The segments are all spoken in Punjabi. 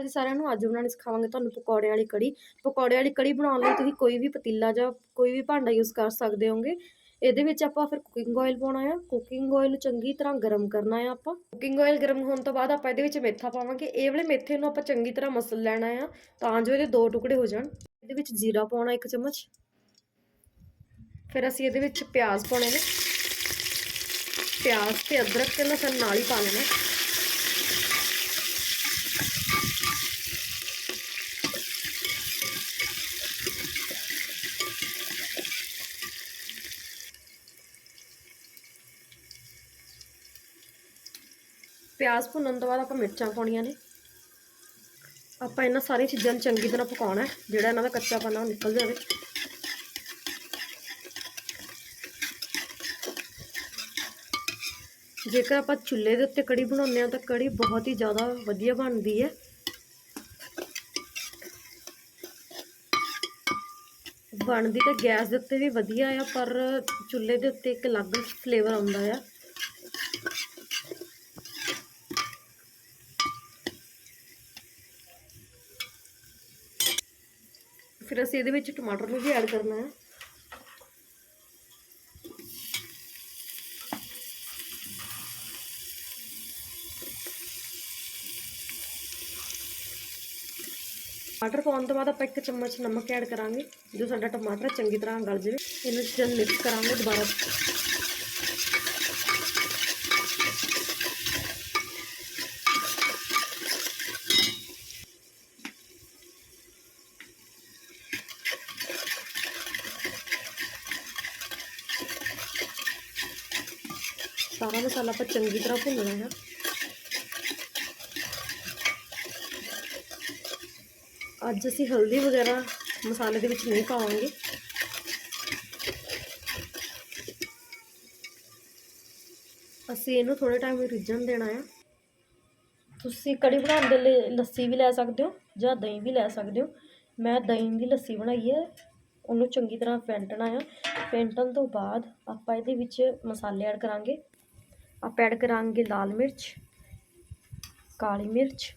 ਅਸੀਂ ਸਾਰਿਆਂ ਨੂੰ ਅੱਜ ਬਣਾਉਣੀ ਸਿਖਾਵਾਂਗੇ ਤੁਹਾਨੂੰ ਪਕੌੜੇ ਵਾਲੀ ਕੜੀ। ਪਕੌੜੇ ਵਾਲੀ ਕੜੀ ਬਣਾਉਣ ਲਈ ਤੁਸੀਂ ਕੋਈ ਵੀ ਪਤੀਲਾ ਜਾਂ ਕੋਈ ਵੀ ਭਾਂਡਾ ਯੂਜ਼ ਕਰ ਸਕਦੇ ਹੋਗੇ ਇਹਦੇ ਵਿੱਚ ਆਪਾਂ ਫਿਰ ਕੁਕਿੰਗ ਆਇਲ ਪਾਉਣਾ ਆ। ਕੁਕਿੰਗ ਆਇਲ ਨੂੰ ਚੰਗੀ ਤਰ੍ਹਾਂ ਗਰਮ ਕਰਨਾ ਆ ਆਪਾਂ। ਕੁਕਿੰਗ ਆਇਲ ਗਰਮ ਹੋਣ ਤੋਂ ਬਾਅਦ ਆਪਾਂ ਇਹਦੇ ਵਿੱਚ ਮੇਥਾ ਪਾਵਾਂਗੇ। ਇਹ ਵਾਲੇ ਮੇਥੇ ਨੂੰ ਆਪਾਂ ਚੰਗੀ ਤਰ੍ਹਾਂ ਮਸਲ ਲੈਣਾ ਆ ਤਾਂ ਜੋ ਇਹਦੇ ਦੋ ਟੁਕੜੇ ਹੋ ਜਾਣ। ਇਹਦੇ ਵਿੱਚ ਜੀਰਾ ਪਾਉਣਾ ਇੱਕ ਚਮਚ। ਫਿਰ ਅਸੀਂ ਇਹਦੇ ਵਿੱਚ ਪਿਆਜ਼ ਪਾਉਣੇ ਨੇ। ਪਿਆਜ਼ ਤੇ ਅਦਰਕ ਤੇ ਲਸਣ ਨਾਲ ਹੀ ਪਾ ਲੈਣਾ। ਪਿਆਜ਼ ਭੁੰਨਣ ਤੋਂ ਬਾਅਦ ਆਪਾਂ ਮਿਰਚਾਂ ਪਾਉਣੀਆਂ ਨੇ। ਆਪਾਂ ਇਹਨਾਂ ਸਾਰੀਆਂ ਚੀਜ਼ਾਂ ਨੂੰ ਚੰਗੀ ਤਰ੍ਹਾਂ ਪਕਾਉਣਾ ਹੈ, ਜਿਹੜਾ ਇਹਨਾਂ ਦਾ ਕੱਚਾ ਪਨਾ ਉਹ ਨਿਕਲ ਜਾਵੇ। ਜੇਕਰ ਆਪਾਂ ਚੁੱਲ੍ਹੇ ਦੇ ਉੱਤੇ ਕੜੀ ਬਣਾਉਂਦੇ ਆ ਤਾਂ ਕੜੀ ਬਹੁਤ ਹੀ ਜ਼ਿਆਦਾ ਵਧੀਆ ਬਣਦੀ ਹੈ। ਬਣਦੀ ਤਾਂ ਗੈਸ ਦੇ ਉੱਤੇ ਵੀ ਵਧੀਆ ਆ, ਪਰ ਚੁੱਲ੍ਹੇ ਦੇ ਉੱਤੇ ਇੱਕ ਅਲੱਗ ਫਲੇਵਰ ਆਉਂਦਾ ਆ। ਫਿਰ ਅਸੀਂ ਇਹਦੇ ਵਿੱਚ ਟਮਾਟਰ ਨੂੰ ਵੀ ਐਡ ਕਰਨਾ ਹੈ। ਟਮਾਟਰ ਪਾਉਣ ਤੋਂ ਬਾਅਦ ਆਪਾਂ ਇੱਕ ਚਮਚ ਨਮਕ ਐਡ ਕਰਾਂਗੇ, ਜੋ ਸਾਡਾ ਟਮਾਟਰ ਚੰਗੀ ਤਰ੍ਹਾਂ ਗਲ ਜਾਵੇ। ਇਹਨੂੰ ਜਦ ਮਿਕਸ ਕਰਾਂਗੇ, ਦੁਬਾਰਾ ਸਾਰਾ ਮਸਾਲਾ ਆਪਾਂ ਚੰਗੀ ਤਰ੍ਹਾਂ ਭੁੰਨਣਾ ਹੈ। ਅੱਜ ਅਸੀਂ ਹਲਦੀ ਵਗੈਰਾ ਮਸਾਲੇ ਦੇ ਵਿੱਚ ਨਹੀਂ ਪਾਵਾਂਗੇ। ਅਸੀਂ ਇਹਨੂੰ ਥੋੜੇ ਟਾਈਮ ਰਿੱਝਣ ਦੇਣਾ ਆ। ਤੁਸੀਂ ਕੜੀ ਬਣਾਉਣ ਦੇ ਲਈ ਲੱਸੀ ਵੀ ਲੈ ਸਕਦੇ ਹੋ ਜਾਂ ਦਹੀਂ ਵੀ ਲੈ ਸਕਦੇ ਹੋ। ਮੈਂ ਦਹੀਂ ਦੀ ਲੱਸੀ ਬਣਾਈ ਹੈ, ਉਹਨੂੰ ਚੰਗੀ ਤਰ੍ਹਾਂ ਫੈਂਟਣਾ ਆ। ਫੈਂਟਣ ਤੋਂ ਬਾਅਦ ਆਪਾਂ ਇਹਦੇ ਵਿੱਚ ਮਸਾਲੇ ਐਡ ਕਰਾਂਗੇ। ਆਪਾਂ ਐਡ ਕਰਾਂਗੇ ਲਾਲ ਮਿਰਚ, ਕਾਲੀ ਮਿਰਚ,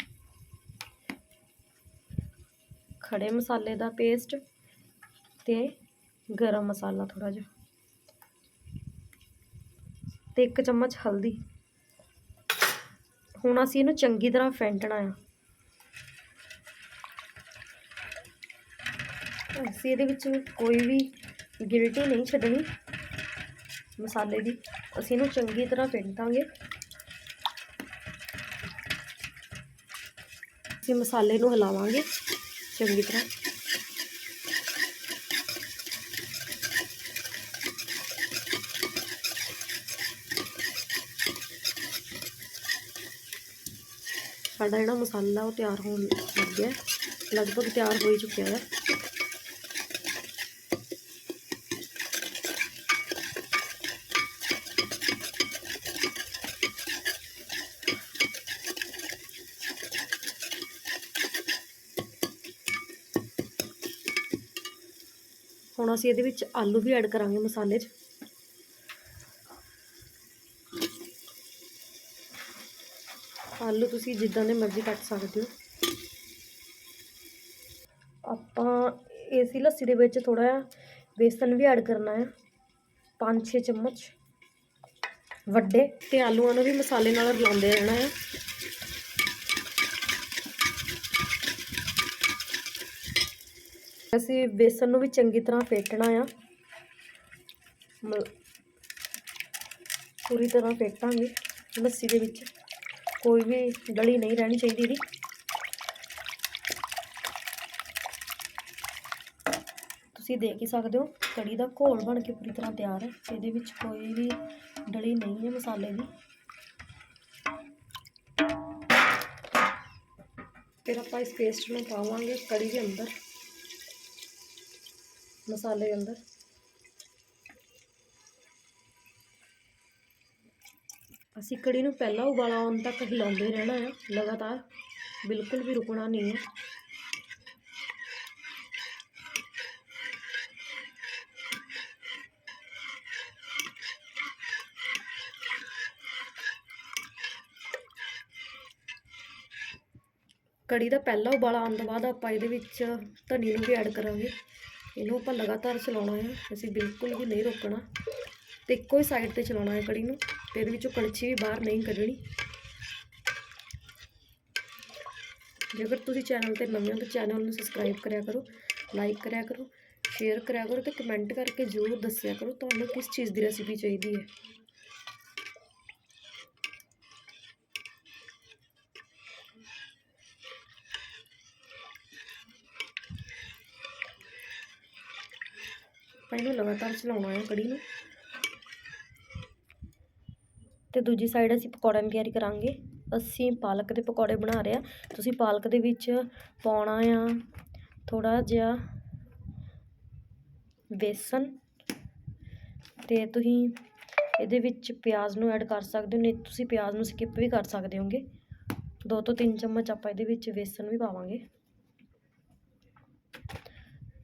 ਖੜੇ ਮਸਾਲੇ ਦਾ ਪੇਸਟ ਤੇ ਗਰਮ ਮਸਾਲਾ ਥੋੜਾ ਜਿਹਾ ਤੇ ਇੱਕ ਚਮਚ ਹਲਦੀ। ਹੁਣ ਅਸੀਂ ਇਹਨੂੰ ਚੰਗੀ ਤਰ੍ਹਾਂ ਫੈਂਟਣਾ ਆ। ਅਸੀਂ ਇਹਦੇ ਵਿੱਚ ਕੋਈ ਵੀ ਗਿਲਟੀ ਨਹੀਂ ਛੱਡਣੀ। ਮਸਾਲੇ ਦੀ। ਅਸੀਂ ਇਹਨੂੰ ਚੰਗੀ ਤਰ੍ਹਾਂ ਫੈਂਟਾਂਗੇ ਅਸੀਂ ਮਸਾਲੇ ਨੂੰ ਹਿਲਾਵਾਂਗੇ ਚੰਗੀ ਤਰ੍ਹਾਂ। ਸਾਡਾ ਜਿਹੜਾ ਮਸਾਲਾ ਉਹ ਤਿਆਰ ਹੋਣ ਲੱਗ ਗਿਆ ਲਗਭਗ ਤਿਆਰ ਹੋ ਹੀ ਚੁੱਕਿਆ ਹੈ ਹੁਣ ਅਸੀਂ ਇਹਦੇ ਵਿੱਚ ਆਲੂ ਵੀ ਐਡ ਕਰਾਂਗੇ ਮਸਾਲੇ 'ਚ। ਆਲੂ ਤੁਸੀਂ ਜਿੱਦਾਂ ਦੇ ਮਰਜ਼ੀ ਕੱਟ ਸਕਦੇ ਹੋ। ਆਪਾਂ ਇਸੇ ਲੱਸੀ ਦੇ ਵਿੱਚ ਥੋੜਾ ਜਿਹਾ ਬੇਸਨ ਵੀ ਐਡ ਕਰਨਾ ਹੈ 5-6 ਚਮਚ ਵੱਡੇ, ਤੇ ਆਲੂਆਂ ਨੂੰ ਵੀ ਮਸਾਲੇ ਨਾਲ ਰਲਾਉਂਦੇ ਰਹਿਣਾ ਹੈ। ਅਸੀਂ ਬੇਸਨ ਨੂੰ ਵੀ ਚੰਗੀ ਤਰ੍ਹਾਂ ਫੇਟਣਾ ਆ। ਪੂਰੀ ਤਰ੍ਹਾਂ ਫੇਟਾਂਗੇ। ਲੱਸੀ ਦੇ ਵਿੱਚ ਕੋਈ ਵੀ ਡਲੀ ਨਹੀਂ ਰਹਿਣੀ ਚਾਹੀਦੀ ਇਹਦੀ। ਤੁਸੀਂ ਦੇਖ ਹੀ ਸਕਦੇ ਹੋ, ਕੜੀ ਦਾ ਘੋਲ ਬਣ ਕੇ ਪੂਰੀ ਤਰ੍ਹਾਂ ਤਿਆਰ ਹੈ। ਇਹਦੇ ਵਿੱਚ ਕੋਈ ਵੀ ਡਲੀ ਨਹੀਂ ਹੈ ਮਸਾਲੇ ਦੀ। ਫਿਰ ਆਪਾਂ ਇਸ ਪੇਸਟ ਨੂੰ ਪਾਵਾਂਗੇ ਕੜੀ ਦੇ ਅੰਦਰ। ਮਸਾਲੇ ਦੇ ਅੰਦਰ। ਅਸੀਂ ਕੜੀ ਨੂੰ ਪਹਿਲਾਂ ਉਬਾਲਾ ਆਉਣ ਤੱਕ ਹਿਲਾਉਂਦੇ ਰਹਿਣਾ ਹੈ ਲਗਾਤਾਰ। ਬਿਲਕੁਲ ਵੀ ਰੁਕਣਾ ਨਹੀਂ ਹੈ ਕੜੀ ਦਾ ਪਹਿਲਾ ਉਬਾਲਾ ਆਉਣ ਤੋਂ ਬਾਅਦ ਆਪਾਂ ਇਹਦੇ ਵਿੱਚ ਧਨੀ ਨੂੰ ਵੀ ਐਡ ਕਰਾਂਗੇ। ਇਹਨੂੰ ਆਪਾਂ ਲਗਾਤਾਰ ਚਲਾਉਣਾ ਹੈ। ਅਸੀਂ ਬਿਲਕੁਲ ਵੀ ਨਹੀਂ ਰੋਕਣਾ। ਤੇ ਇੱਕੋ ਹੀ ਸਾਈਡ ਤੇ ਚਲਾਉਣਾ ਹੈ ਕੜੀ ਨੂੰ। ਤੇ ਇਹਦੇ ਵਿੱਚੋਂ ਕੜਛੀ ਵੀ ਬਾਹਰ ਨਹੀਂ ਕੱਢਣੀ। ਜੇਕਰ ਤੁਸੀਂ ਚੈਨਲ ਤੇ ਨਵੇਂ ਹੋ ਤਾਂ ਚੈਨਲ ਨੂੰ ਸਬਸਕ੍ਰਾਈਬ ਕਰਿਆ ਕਰੋ ਲਾਈਕ ਕਰਿਆ ਕਰੋ ਸ਼ੇਅਰ ਕਰਿਆ ਕਰੋ ਤੇ ਕਮੈਂਟ ਕਰਕੇ ਜ਼ਰੂਰ ਦੱਸਿਆ ਕਰੋ ਤੁਹਾਨੂੰ ਕਿਸ ਚੀਜ਼ ਦੀ ਰੈਸਿਪੀ ਚਾਹੀਦੀ ਹੈ। ਆਪਾਂ ਇਹਨੂੰ ਲਗਾਤਾਰ ਚਲਾਉਣਾ ਹੈ ਕੜੀ ਨੂੰ। ਤੇ ਦੂਜੀ ਸਾਈਡ ਅਸੀਂ ਪਕੌੜਿਆਂ ਦੀ ਤਿਆਰੀ ਕਰਾਂਗੇ। ਅਸੀਂ ਪਾਲਕ ਦੇ ਪਕੌੜੇ ਬਣਾ ਰਹੇ ਆ ਤੁਸੀਂ ਪਾਲਕ ਦੇ ਵਿੱਚ ਪਾਉਣਾ ਆ ਥੋੜਾ ਜਿਹਾ ਬੇਸਨ ਤੇ ਤੁਸੀਂ ਇਹਦੇ ਵਿੱਚ ਪਿਆਜ਼ ਨੂੰ ਐਡ ਕਰ ਸਕਦੇ ਹੋ। ਨਹੀਂ, ਤੁਸੀਂ ਪਿਆਜ਼ ਨੂੰ ਸਕਿਪ ਵੀ ਕਰ ਸਕਦੇ ਹੋਗੇ। ਦੋ ਤੋਂ ਤਿੰਨ ਚਮਚ ਆਪਾਂ ਇਹਦੇ ਵਿੱਚ ਬੇਸਨ ਵੀ ਪਾਵਾਂਗੇ।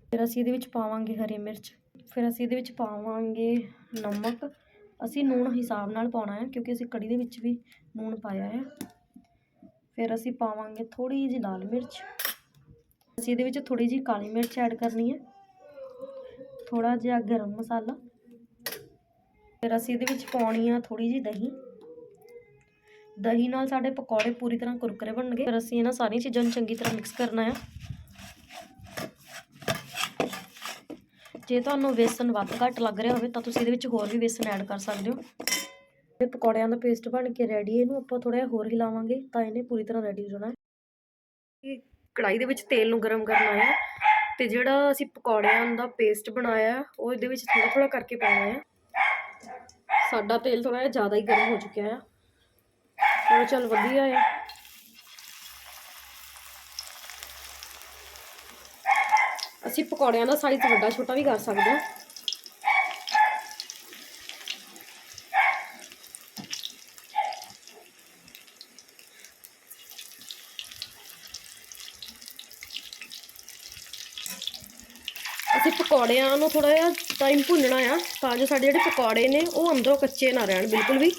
ਫਿਰ ਅਸੀਂ ਇਹਦੇ ਵਿੱਚ ਪਾਵਾਂਗੇ ਹਰੀ ਮਿਰਚ। ਫਿਰ ਅਸੀਂ ਇਹਦੇ ਵਿੱਚ ਪਾਵਾਂਗੇ ਨਮਕ। ਅਸੀਂ ਨੂਣ ਹਿਸਾਬ ਨਾਲ ਪਾਉਣਾ ਹੈ, ਕਿਉਂਕਿ ਅਸੀਂ ਕੜੀ ਦੇ ਵਿੱਚ ਵੀ ਨੂਣ ਪਾਇਆ ਹੈ। ਫਿਰ ਅਸੀਂ ਪਾਵਾਂਗੇ ਥੋੜੀ ਜਿਹੀ ਲਾਲ ਮਿਰਚ। ਅਸੀਂ ਇਹਦੇ ਵਿੱਚ ਥੋੜੀ ਜਿਹੀ ਕਾਲੀ ਮਿਰਚ ਐਡ ਕਰਨੀ ਹੈ। ਥੋੜਾ ਜਿਹਾ ਗਰਮ ਮਸਾਲਾ। ਫਿਰ ਅਸੀਂ ਇਹਦੇ ਵਿੱਚ ਪਾਉਣੀ ਆ ਥੋੜੀ ਜਿਹੀ ਦਹੀਂ। ਦਹੀਂ ਨਾਲ ਸਾਡੇ ਪਕੌੜੇ ਪੂਰੀ ਤਰ੍ਹਾਂ ਕੁਰਕਰੇ ਬਣਨਗੇ। ਫਿਰ ਅਸੀਂ ਇਹਨਾਂ ਸਾਰੀਆਂ ਚੀਜ਼ਾਂ ਨੂੰ ਚੰਗੀ ਤਰ੍ਹਾਂ ਮਿਕਸ ਕਰਨਾ ਹੈ। ਜੇ ਤੁਹਾਨੂੰ ਵੇਸਣ ਵੱਧ ਘੱਟ ਲੱਗ ਰਿਹਾ ਹੋਵੇ ਤਾਂ ਤੁਸੀਂ ਇਹਦੇ ਵਿੱਚ ਹੋਰ ਵੀ ਵੇਸਣ ਐਡ ਕਰ ਸਕਦੇ ਹੋ। ਇਹ ਪਕੌੜਿਆਂ ਦਾ ਪੇਸਟ ਬਣ ਕੇ ਰੈਡੀ ਇਹਨੂੰ ਆਪਾਂ ਥੋੜਾ ਜਿਹਾ ਹੋਰ ਹਿਲਾਵਾਂਗੇ ਤਾਂ ਇਹਨੇ ਪੂਰੀ ਤਰ੍ਹਾਂ ਰੈਡੀ ਹੋ ਜਾਣਾ। ਹੈ ਕੜਾਈ ਦੇ ਵਿੱਚ ਤੇਲ ਨੂੰ ਗਰਮ ਕਰਨਾ ਹੈ ਤੇ ਜਿਹੜਾ ਅਸੀਂ ਪਕੌੜਿਆਂ ਦਾ ਪੇਸਟ ਬਣਾਇਆ, ਉਹ ਇਹਦੇ ਵਿੱਚ ਥੋੜਾ ਥੋੜਾ ਕਰਕੇ ਪਾਉਣਾ ਹੈ। ਸਾਡਾ ਤੇਲ ਥੋੜਾ ਜਿਹਾ ਜ਼ਿਆਦਾ ਹੀ ਗਰਮ ਹੋ ਚੁੱਕਿਆ ਹੈ ਚਲੋ ਚੱਲ ਵਧੀਆ ਹੈ ਅਸੀਂ ਪਕੌੜਿਆਂ ਦਾ ਸਾਈਜ਼ ਵੱਡਾ ਛੋਟਾ ਵੀ ਕਰ ਸਕਦੇ ਹਾਂ। ਅਸੀਂ ਪਕੌੜਿਆਂ ਨੂੰ ਥੋੜਾ ਜਿਹਾ ਟਾਈਮ ਭੁੰਨਣਾ ਆ, ਤਾਂ ਜੋ ਸਾਡੇ ਜਿਹੜੇ ਪਕੌੜੇ ਨੇ ਉਹ ਅੰਦਰੋਂ ਕੱਚੇ ਨਾ ਰਹਿਣ ਬਿਲਕੁਲ ਵੀ।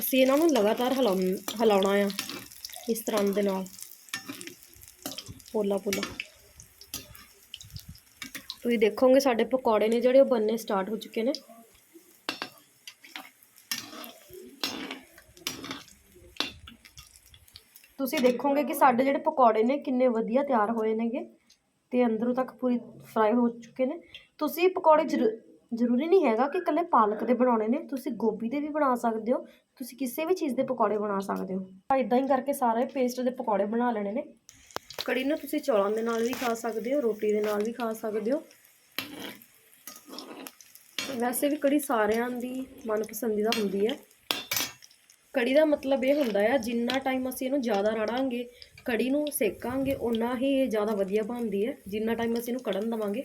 ਅਸੀਂ ਇਹਨਾਂ ਨੂੰ ਲਗਾਤਾਰ ਹਿਲਾਉਣ, ਹਿਲਾਉਣਾ ਆ ਇਸ ਤਰ੍ਹਾਂ ਦੇ ਨਾਲ। ਪੋਲਾ ਪੋਲਾ ਤੁਸੀਂ ਦੇਖੋਗੇ ਸਾਡੇ ਪਕੌੜੇ ਨੇ ਜਿਹੜੇ ਉਹ ਬੰਨੇ ਸਟਾਰਟ ਹੋ ਚੁੱਕੇ ਨੇ ਤੁਸੀਂ ਦੇਖੋਗੇ ਕਿ ਸਾਡੇ ਜਿਹੜੇ ਪਕੌੜੇ ਨੇ ਕਿੰਨੇ ਵਧੀਆ ਤਿਆਰ ਹੋਏ ਨੇਗੇ ਤੇ ਅੰਦਰੋਂ ਤੱਕ ਪੂਰੀ ਫਰਾਈ ਹੋ ਚੁੱਕੇ ਨੇ ਤੁਸੀਂ ਪਕੌੜੇ ਜ਼ਰੂ- ਜ਼ਰੂਰੀ ਨਹੀਂ ਹੈਗਾ ਕਿ ਇਕੱਲੇ ਪਾਲਕ ਦੇ ਬਣਾਉਣੇ ਨੇ ਤੁਸੀਂ ਗੋਭੀ ਦੇ ਵੀ ਬਣਾ ਸਕਦੇ ਹੋ ਤੁਸੀਂ ਕਿਸੇ ਵੀ ਚੀਜ਼ ਦੇ ਪਕੌੜੇ ਬਣਾ ਸਕਦੇ ਹੋ ਤਾਂ ਇਦਾਂ ਹੀ ਕਰਕੇ ਸਾਰੇ ਪੇਸਟ ਦੇ ਪਕੌੜੇ ਬਣਾ ਲੈਣੇ ਨੇ ਕੜੀ ਨੂੰ ਤੁਸੀਂ ਚੌਲਾਂ ਦੇ ਨਾਲ ਵੀ ਖਾ ਸਕਦੇ ਹੋ, ਰੋਟੀ ਦੇ ਨਾਲ ਵੀ ਖਾ ਸਕਦੇ ਹੋ। ਵੈਸੇ ਵੀ ਕੜੀ ਸਾਰਿਆਂ ਦੀ ਮਨਪਸੰਦੀਦਾ ਹੁੰਦੀ ਹੈ। ਕੜੀ ਦਾ ਮਤਲਬ ਇਹ ਹੁੰਦਾ ਹੈ ਜਿੰਨਾ ਟਾਈਮ ਅਸੀਂ ਇਹਨੂੰ ਜ਼ਿਆਦਾ ਰੜਾਂਗੇ, ਕੜੀ ਨੂੰ ਸੇਕਾਂਗੇ ਉਨਾ ਹੀ ਇਹ ਜ਼ਿਆਦਾ ਵਧੀਆ ਬਣਦੀ ਹੈ। ਜਿੰਨਾ ਟਾਈਮ ਅਸੀਂ ਇਹਨੂੰ ਕੜਨ ਦਵਾਂਗੇ।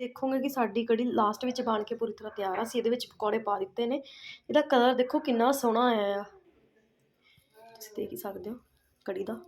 ਦੇਖੋਗੇ ਕਿ ਸਾਡੀ ਕੜੀ ਲਾਸਟ ਵਿੱਚ ਬਣ ਕੇ ਪੂਰੀ ਤਰ੍ਹਾਂ ਤਿਆਰ ਆ, ਅਸੀਂ ਇਹਦੇ ਵਿੱਚ ਪਕੌੜੇ ਪਾ ਦਿੱਤੇ ਨੇ। ਇਹਦਾ ਕਲਰ ਦੇਖੋ ਕਿੰਨਾ ਸੋਹਣਾ ਆਇਆ ਆ। ਤੁਸੀਂ ਦੇਖ ਹੀ ਸਕਦੇ ਹੋ ਕੜੀ ਦਾ।